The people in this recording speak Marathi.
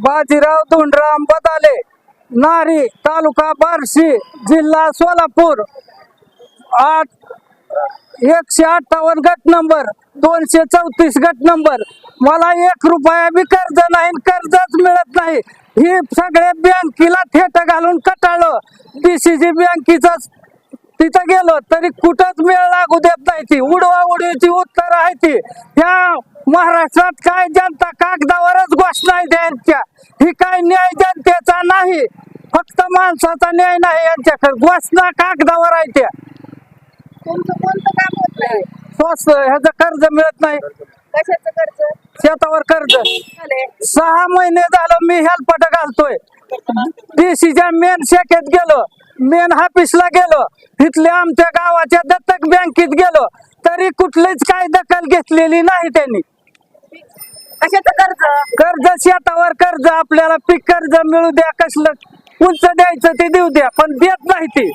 बाजीराव धुंडराम बदाले नारी तालुका बार्शी जिल्हा सोलापूर. आठ एकशे अठ्ठावन्न गट नंबर दोनशे चौतीस गट नंबर. मला एक रुपया बी कर्ज नाही कर्जच मिळत नाही. ही सगळे बँकेला थेट घालून कटाळलं. डीसीजी बँकेचाच तिथं गेलो तरी कुठंच मेळ लागू देत नाही ती. उडवा उडवीची उत्तर आहे ती. ह्या महाराष्ट्रात काय जनता कागदावरच घोषणा आहे त्यांच्या. ही काय न्याय जनतेचा नाही फक्त माणसाचा न्याय नाही यांच्याकडे घोषणा कागदावर आहे त्या. तुमचं कोणतं काम होत नाही? स्वस्त ह्याचं कर्ज मिळत नाही. कशाचं कर्ज? शेतावर कर्ज. झालंय सहा महिने झालं मी हेल्पट घालतोय. डीसीच्या मेन शाखेत गेलो मेन ऑफिसला गेलो तिथल्या आमच्या गावाच्या दत्तक बँकेत गेलो तरी कुठलीच काय दखल घेतलेली नाही त्यांनी. कशाचं कर्ज. कर्ज शेतावर कर्ज आपल्याला पीक कर्ज मिळू द्या कसलं? उंच द्यायचं ते देऊ द्या पण देत नाही ते.